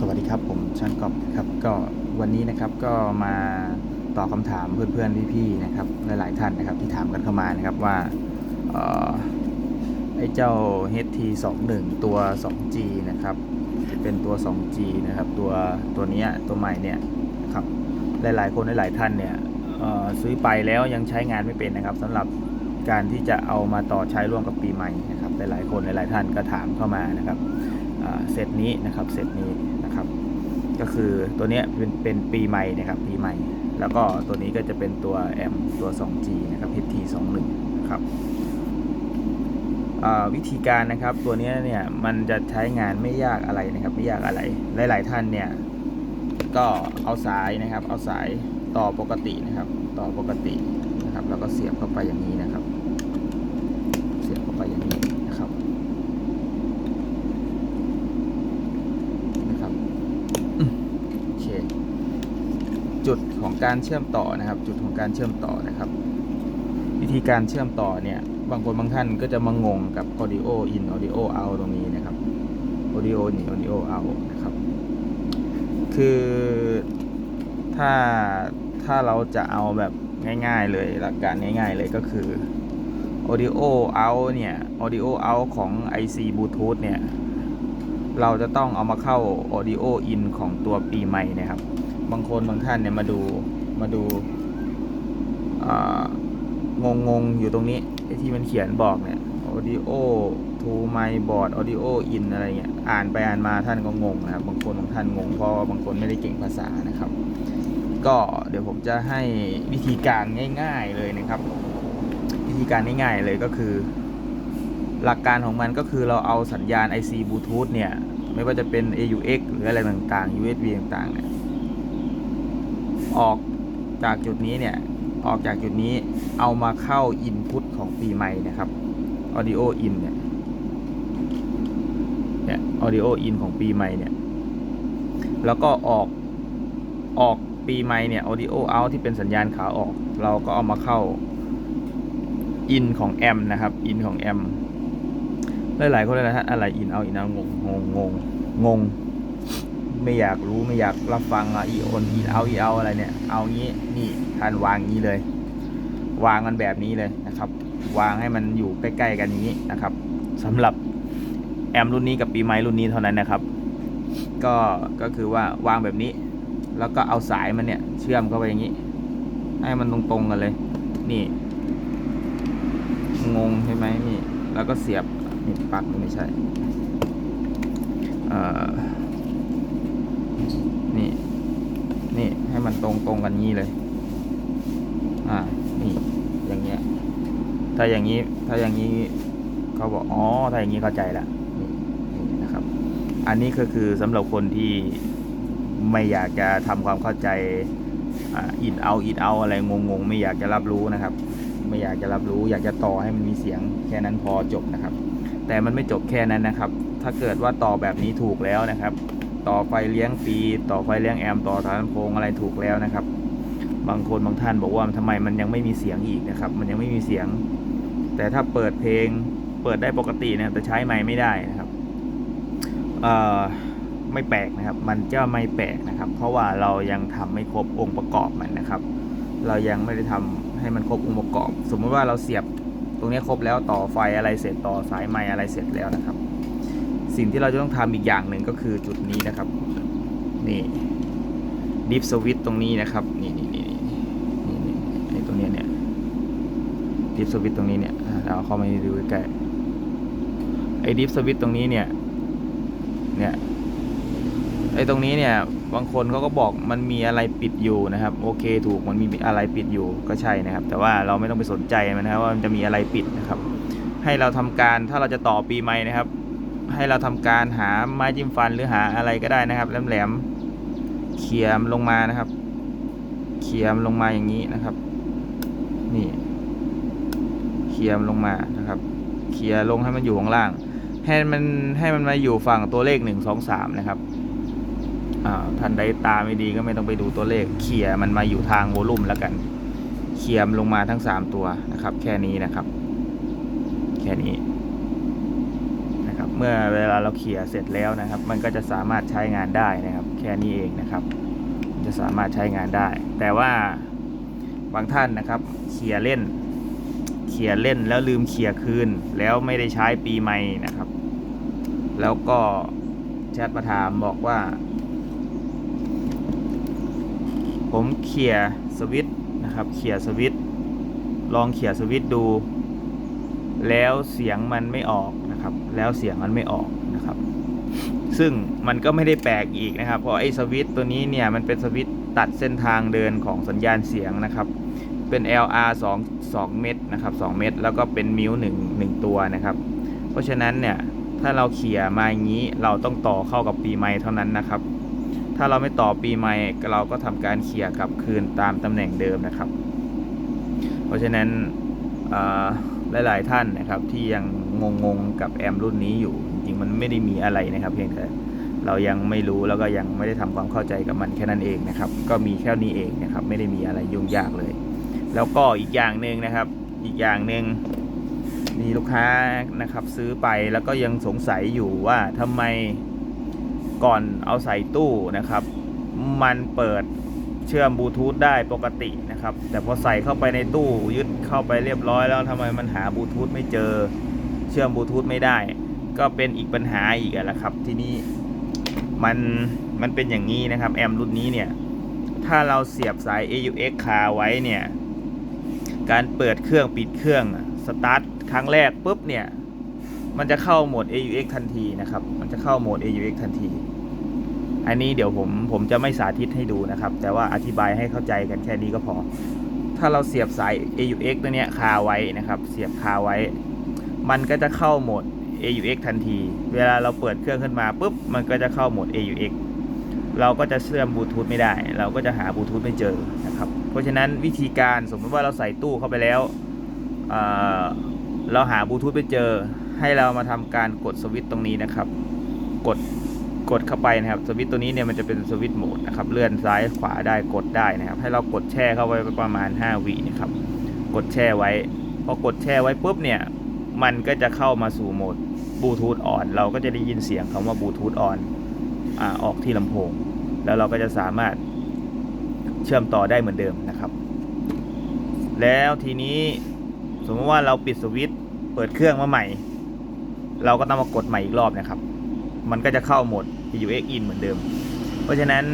สวัสดีครับผมช่างกอบครับก็วันนี้นะครับก็มาตอบคำถามเพื่อนๆพี่ๆนะครับหลายๆท่านนะครับที่ถามกันเข้ามานะครับว่าออไอ้เจ้า HT21 ตัว 2G นะครับเป็นตัว 2G นะครับตัวตัวนี้ตัวใหม่เนี่ยครับหลายๆคนหลายๆท่านเนี่ยซื้อไปแล้วยังใช้งานไม่เป็นนะครับสำหรับการที่จะเอามาต่อใช้ร่วมกับปีใหม่นะครับหลายๆคนหลายๆท่านก็ถามเข้ามานะครับเซตนี้นะครับเซตนี้ นะครับ ก็คือตัวนี้เป็นเป็นปีใหม่นะครับปีใหม่ แล้วก็ตัวนี้ก็จะเป็นตัวแอมตัว 2G นะครับ HT21 นะครับวิธีการนะครับตัวนี้เนี่ยมันจะใช้งานไม่ยากอะไรนะครับไม่ยากอะไร หลาย ๆ ท่านเนี่ยก็เอาสายนะครับ เอาสายต่อปกตินะครับ ต่อปกตินะครับ แล้วก็เสียบเข้าไปอย่างนี้นะครับ เสียบเข้าไปอย่างนี้นะครับ นะครับอืมโอเค จุดของการเชื่อมต่อนะครับ จุดของการเชื่อมต่อนะครับ วิธีการเชื่อมต่อเนี่ย บางคนบางท่านก็จะมางงกับ audio in audio out ตรงนี้นะครับ audio in audio out นะครับ คือถ้าถ้าเราจะเอาแบบง่าย ๆ เลยหลักการง่าย ๆ เลยก็คือ audio out เนี่ย audio out ของ IC Bluetooth เนี่ย เราจะต้องเอามาเข้า audio in ของตัวปีใหม่นะครับ บางคนบางท่านเนี่ยมาดูมาดูงงงๆอยู่ตรงนี้ไอที่มันเขียนบอกเนี่ย audio to my board audio in อะไรเงี้ยอ่านไปอ่านมาท่านก็งงนะครับบางคนบางท่านงงเพราะบางคนไม่ได้เก่งภาษานะครับ ก็เดี๋ยวผมจะให้วิธีการง่าย ๆเลยนะครับ วิธีการง่ายๆเลยก็คือ หลักการของมันก็คือเราเอาสัญญาณ IC Bluetooth เนี่ย ไม่ว่าจะเป็น AUX หรืออะไรต่างๆ USB ต่างๆเนี่ย ออกจากจุดนี้เนี่ย ออกจากจุดนี้เอามาเข้าอินพุตของปีใหม่นะครับออดิโออินเนี่ยเนี่ยออดิโออินของปีใหม่เนี่ย แล้วก็ออกออกปีใหม่เนี่ยออดิโอเอาที่เป็นสัญญาณขาออก เราก็เอามาเข้าอินของแอมนะครับอินของแอมหลายหลายคนเลยนะฮะอะไรอินเอา in เอางงงงงง ไม่อยากรู้ไม่อยากรับฟังอะอีโอนอีเอาอีเอาอะไรเนี่ย เอางี้นี่ท่านวางงี้เลย วางมันแบบนี้เลยนะครับ วางให้มันอยู่ใกล้ๆกันอย่างนี้นะครับสำหรับแอมรุ่นนี้กับปีใหม่รุ่นนี้เท่านั้นนะครับ ก็ก็คือว่าวางแบบนี้ แล้วก็เอาสายมันเนี่ยเชื่อมเข้าไปอย่างนี้ ให้มันตรงๆกันเลย นี่ งงใช่ไหมนี่ แล้วก็เสียบนี่ปักไม่ใช่ เอ่อ นี่นี่ให้มันตรงตรงกันงี้เลย อ่า นี่ อย่างเงี้ย ถ้าอย่างนี้ ถ้าอย่างนี้เขาบอก อ๋อ ถ้าอย่างนี้เข้าใจละนี่นี่นะครับ อันนี้ก็คือสำหรับคนที่ไม่อยากจะทำความเข้าใจอินเอาอินเอาอะไรงงๆ ไม่อยากจะรับรู้นะครับ ไม่อยากจะรับรู้ อยากจะต่อให้มันมีเสียงแค่นั้นพอจบนะครับ แต่มันไม่จบแค่นั้นนะครับ ถ้าเกิดว่าต่อแบบนี้ถูกแล้วนะครับ ต่อไฟเลี้ยงปีต่อไฟเลี้ยงแอมต่อฐานลำโพงอะไรถูกแล้วนะครับ บางคนบางท่านบอกว่าทำไมมันยังไม่มีเสียงอีกนะครับ มันยังไม่มีเสียง แต่ถ้าเปิดเพลงเปิดได้ปกตินะแต่ใช้ไมค์ไม่ได้นะครับเอ่อไม่แปลกนะครับ มันจะไม่แปลกนะครับ เพราะว่าเรายังทำไม่ครบองค์ประกอบมันนะครับ เรายังไม่ได้ทำให้มันครบองค์ประกอบ สมมติว่าเราเสียบตรงนี้ครบแล้วต่อไฟอะไรเสร็จต่อสายไม้อะไรเสร็จแล้วนะครับ สิ่งที่เราจะต้องทำอีกอย่างหนึ่งก็คือจุดนี้นะครับ นี่ดิฟสวิตตรงนี้นะครับ นี่นี่นี่นี่นี่ไอ้ตรงเนี้ยเนี่ยดิฟสวิตตรงนี้เนี่ยเราเข้ามาดูใกล้ๆไอ้ดิฟสวิตตรงนี้เนี่ย เนี่ยไอ้ตรงนี้เนี่ยบางคนเขาก็บอกมันมีอะไรปิดอยู่นะครับ โอเคถูกมันมีอะไรปิดอยู่ก็ใช่นะครับ แต่ว่าเราไม่ต้องไปสนใจมันนะครับว่ามันจะมีอะไรปิดนะครับ ให้เราทำการถ้าเราจะต่อปีใหม่นะครับ ให้เราทำการหาไม้จิ้มฟันหรือหาอะไรก็ได้นะครับ แหลมๆเขี่ยมลงมานะครับ เขี่ยมลงมาอย่างนี้นะครับ นี่ เขี่ยมลงมานะครับ เขี่ยลงให้มันอยู่ข้างล่าง ให้มันให้มันมาอยู่ฝั่งตัวเลขหนึ่งสองสามนะครับอ่าท่านใดตาไม่ดีก็ไม่ต้องไปดูตัวเลข เขี่ยมันมาอยู่ทางโวลุ่มแล้วกัน เขี่ยมลงมาทั้งสามตัวนะครับ แค่นี้นะครับ แค่นี้ เมื่อเวลาเราเขี่ยเสร็จแล้วนะครับ มันก็จะสามารถใช้งานได้นะครับ แค่นี้เองนะครับ จะสามารถใช้งานได้ แต่ว่าบางท่านนะครับเขี่ยเล่นเขี่ยเล่นแล้วลืมเขี่ยคืน แล้วไม่ได้ใช้ปีใหม่นะครับ แล้วก็แชทมาถามบอกว่า ผมเขี่ยสวิตช์นะครับเขี่ยสวิตช์ลองเขี่ยสวิตช์ดู แล้วเสียงมันไม่ออก นะครับ แล้วเสียงมันไม่ออกนะครับ ซึ่งมันก็ไม่ได้แปลกอีกนะครับ เพราะไอ้สวิตตัวนี้เนี่ยมันเป็นสวิตตัดเส้นทางเดินของสัญญาณเสียงนะครับ เป็น LR 2 2เม็ดนะครับ2เม็ดแล้วก็เป็นมิว1 1ตัวนะครับ เพราะฉะนั้นเนี่ยถ้าเราเขี่ยมาอย่างนี้เราต้องต่อเข้ากับปีไม้เท่านั้นนะครับ ถ้าเราไม่ต่อปีไม้เราก็ทำการเขี่ยกลับคืนตามตำแหน่งเดิมนะครับ เพราะฉะนั้นหลาย ๆ ท่านนะครับที่ยัง งงๆกับแอมรุ่นนี้อยู่ จริงๆมันไม่ได้มีอะไรนะครับ เพียงแต่เรายังไม่รู้แล้วก็ยังไม่ได้ทำความเข้าใจกับมันแค่นั้นเองนะครับ ก็มีแค่นี้เองนะครับ ไม่ได้มีอะไรยุ่งยากเลย แล้วก็อีกอย่างหนึ่งนะครับ อีกอย่างหนึ่งมีลูกค้านะครับซื้อไปแล้วก็ยังสงสัยอยู่ว่าทำไมก่อนเอาใส่ตู้นะครับ มันเปิดเชื่อมบลูทูธได้ปกตินะครับ แต่พอใส่เข้าไปในตู้ยึดเข้าไปเรียบร้อยแล้วทำไมมันหาบลูทูธไม่เจอ เชื่อมบลูทูธไม่ได้ ก็เป็นอีกปัญหาอีกอะละครับ ทีนี้มันมันเป็นอย่างนี้นะครับแอมรุ่นนี้เนี่ย ถ้าเราเสียบสาย AUX คาไว้เนี่ย การเปิดเครื่องปิดเครื่องสตาร์ทครั้งแรกปุ๊บเนี่ย มันจะเข้าโหมด AUX ทันทีนะครับ มันจะเข้าโหมด AUX ทันที อันนี้เดี๋ยวผมผมจะไม่สาธิตให้ดูนะครับ แต่ว่าอธิบายให้เข้าใจกันแค่นี้ก็พอ ถ้าเราเสียบสาย AUX ตัวเนี้ยคาไว้นะครับ เสียบคาไว้ มันก็จะเข้าโหมด AUX ทันที เวลาเราเปิดเครื่องขึ้นมาปุ๊บ มันก็จะเข้าโหมด AUX เราก็จะเชื่อมบลูทูธไม่ได้ เราก็จะหาบลูทูธไม่เจอนะครับ เพราะฉะนั้นวิธีการสมมติว่าเราใส่ตู้เข้าไปแล้วเเราหาบลูทูธไม่เจอ ให้เรามาทำการกดสวิตช์ตรงนี้นะครับ กดกดเข้าไปนะครับ สวิตช์ตัวนี้เนี่ยมันจะเป็นสวิตช์โหมดนะครับ เลื่อนซ้ายขวาได้กดได้นะครับ ให้เรากดแช่เข้าไว้ประมาณ 5วินะครับ กดแช่ไว้ พอกดแช่ไว้ปุ๊บเนี่ย มันก็จะเข้ามาสู่โหมดบลูทูธอ่อน เราก็จะได้ยินเสียงคำว่าบลูทูธอ่อนอออกที่ลำโพง แล้วเราก็จะสามารถเชื่อมต่อได้เหมือนเดิมนะครับ แล้วทีนี้สมมติว่าเราปิดสวิตช์เปิดเครื่องมาใหม่ เราก็ต้องมากดใหม่อีกรอบนะครับ มันก็จะเข้าโหมด AUX in เหมือนเดิม เพราะฉะนั้น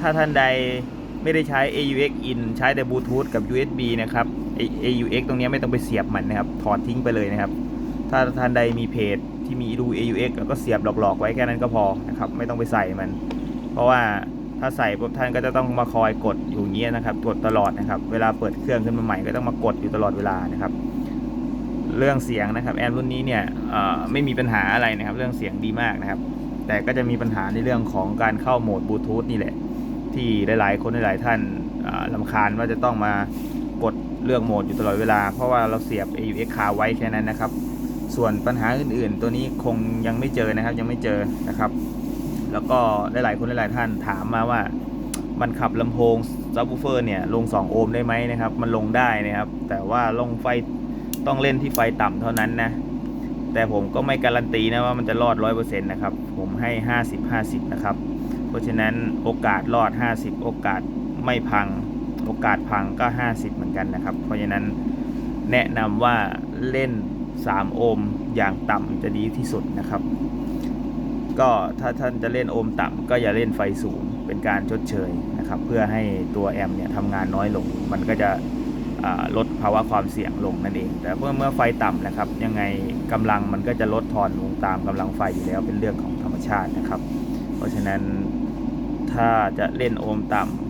ถ้าท่านใดไม่ได้ใช้ AUX in ใช้แต่บลูทูธกับ USB นะครับ AUX ตรงนี้ไม่ต้องไปเสียบมันนะครับ ถอดทิ้งไปเลยนะครับ ถ้าท่านใดมีเพจที่มีดู AUX แล้วก็เสียบหลอกๆ ไว้แค่นั้นก็พอนะครับ ไม่ต้องไปใส่มัน เพราะว่าถ้าใส่ปุ๊บท่านก็จะต้องมาคอยกดอยู่เงี้ยนะครับ กดตลอดนะครับ เวลาเปิดเครื่องขึ้นมาใหม่ก็ต้องมากดอยู่ตลอดเวลานะครับ เรื่องเสียงนะครับแอมรุ่นนี้เนี่ยไม่มีปัญหาอะไรนะครับ เรื่องเสียงดีมากนะครับ แต่ก็จะมีปัญหาในเรื่องของการเข้าโหมดบลูทูธนี่แหละ ที่หลายๆ คนหลายๆท่านลำคาญว่าจะต้องมา เลือกโหมดอยู่ตลอดเวลา เพราะว่าเราเสียบ AUX คาไว้แค่นั้นนะครับ ส่วนปัญหาอื่นๆ ตัวนี้คงยังไม่เจอนะครับ ยังไม่เจอนะครับ แล้วก็หลายๆคนหลายๆท่านถามมาว่ามันขับลำโพงซับวูเฟอร์เนี่ยลง 2 โอห์มได้ไหมนะครับ มันลงได้นะครับ แต่ว่าลงไฟต้องเล่นที่ไฟต่ำเท่านั้นนะ แต่ผมก็ไม่การันตีนะว่ามันจะรอด 100%นะครับ ผมให้ 50-50 นะครับ เพราะฉะนั้นโอกาสรอด 50 โอกาสไม่พัง โอกาสพังก็ 50 เหมือนกันนะครับ เพราะฉะนั้นแนะนำว่าเล่น 3 โอห์มอย่างต่ำจะดีที่สุดนะครับ ก็ถ้าท่านจะเล่นโอห์มต่ำก็อย่าเล่นไฟสูงเป็นการชดเชยนะครับ เพื่อให้ตัวแอมเนี่ยทำงานน้อยลง มันก็จะลดภาวะความเสี่ยงลงนั่นเอง แต่เมื่อเมื่อไฟต่ำนะครับ ยังไงกำลังมันก็จะลดทอนลงตามกำลังไฟอยู่แล้วเป็นเรื่องของธรรมชาตินะครับ เพราะฉะนั้นถ้าจะเล่นโอห์มต่ำ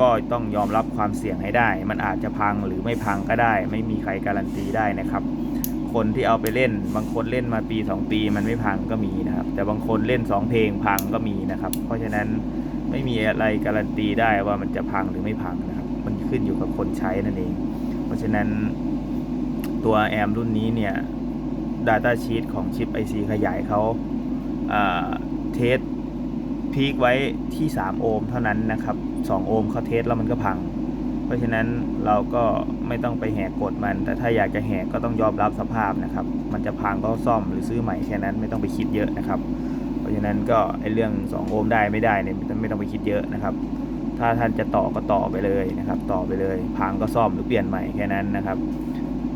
ก็ต้องยอมรับความเสี่ยงให้ได้ มันอาจจะพังหรือไม่พังก็ได้ ไม่มีใครการันตีได้นะครับ คนที่เอาไปเล่น บางคนเล่นมาปี 2 ปีมันไม่พังก็มีนะครับ แต่บางคนเล่น 2 เพลงพังก็มีนะครับ เพราะฉะนั้นไม่มีอะไรการันตีได้ว่ามันจะพังหรือไม่พังนะครับ มันขึ้นอยู่กับคนใช้นั่นเอง เพราะฉะนั้นตัวแอมรุ่นนี้เนี่ย Data Sheet ของชิป IC ขยายเขาเทสพีคไว้ที่ 3 โอห์มเท่านั้นนะครับ 2 โอห์มเขาเทสแล้วมันก็พัง เพราะฉะนั้นเราก็ไม่ต้องไปแหกกฎมัน แต่ถ้าอยากจะแหกก็ต้องยอมรับสภาพนะครับ มันจะพังก็ซ่อมหรือซื้อใหม่แค่นั้นไม่ต้องไปคิดเยอะนะครับ เพราะฉะนั้นก็ไอเรื่อง 2 โอห์มได้ไม่ได้เนี่ยไม่ต้องไปคิดเยอะนะครับถ้าท่านจะต่อก็ต่อไปเลยนะครับ ต่อไปเลย พังก็ซ่อมหรือเปลี่ยนใหม่แค่นั้นนะครับ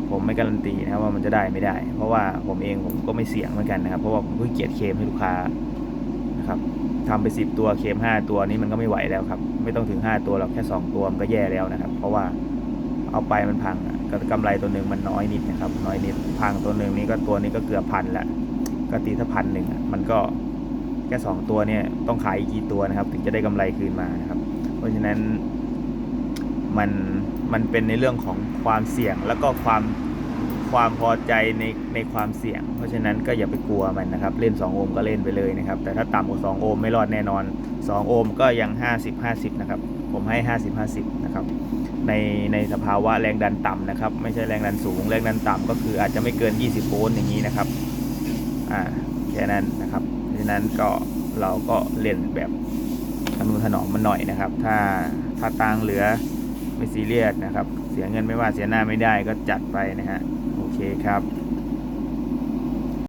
ผมไม่การันตีนะครับว่ามันจะได้ไม่ได้ เพราะว่าผมเองผมก็ไม่เสี่ยงเหมือนกันนะครับ เพราะว่าผมเพิ่งเกียดเคมให้ลูกค้านะครับ ทำไป 10 ตัวเคลม5 ตัวนี้มันก็ไม่ไหวแล้วครับ ไม่ต้องถึง 5 ตัวหรอกแค่ 2 ตัวมันก็แย่แล้วนะครับ เพราะว่าเอาไปมันพังก็กำไรตัวหนึ่งมันน้อยนิดนะครับ น้อยนิดพังตัวหนึ่งนี้ก็ตัวนี้ก็เกือบพันละก็ตีถ้าพันหนึ่งมันก็แค่ 2 ตัวเนี่ยต้องขายอีกกี่ตัวนะครับ ถึงจะได้กำไรคืนมานะครับ เพราะฉะนั้นมันมันเป็นในเรื่องของความเสี่ยงแล้วก็ความ ความพอใจในในความเสี่ยง เพราะฉะนั้นก็อย่าไปกลัวมันนะครับ เล่น 2 โอห์มก็เล่นไปเลยนะครับ แต่ถ้าต่ำกว่า 2 โอห์มไม่รอดแน่นอน 2 โอห์มก็ยัง 50 50 นะครับ ผมให้ 50 50 นะครับ ในในสภาวะแรงดันต่ำนะครับ ไม่ใช่แรงดันสูง แรงดันต่ำก็คืออาจจะไม่เกิน 20 โวลต์อย่างนี้นะครับ อ่า แค่นั้นนะครับ เพราะฉะนั้นก็เราก็เล่นแบบทนุถนอมมันหน่อยนะครับ ถ้าถ้าตังเหลือไม่ซีเรียสนะครับ เสียเงินไม่ว่าเสียหน้าไม่ได้ก็จัดไปนะฮะ เคครับ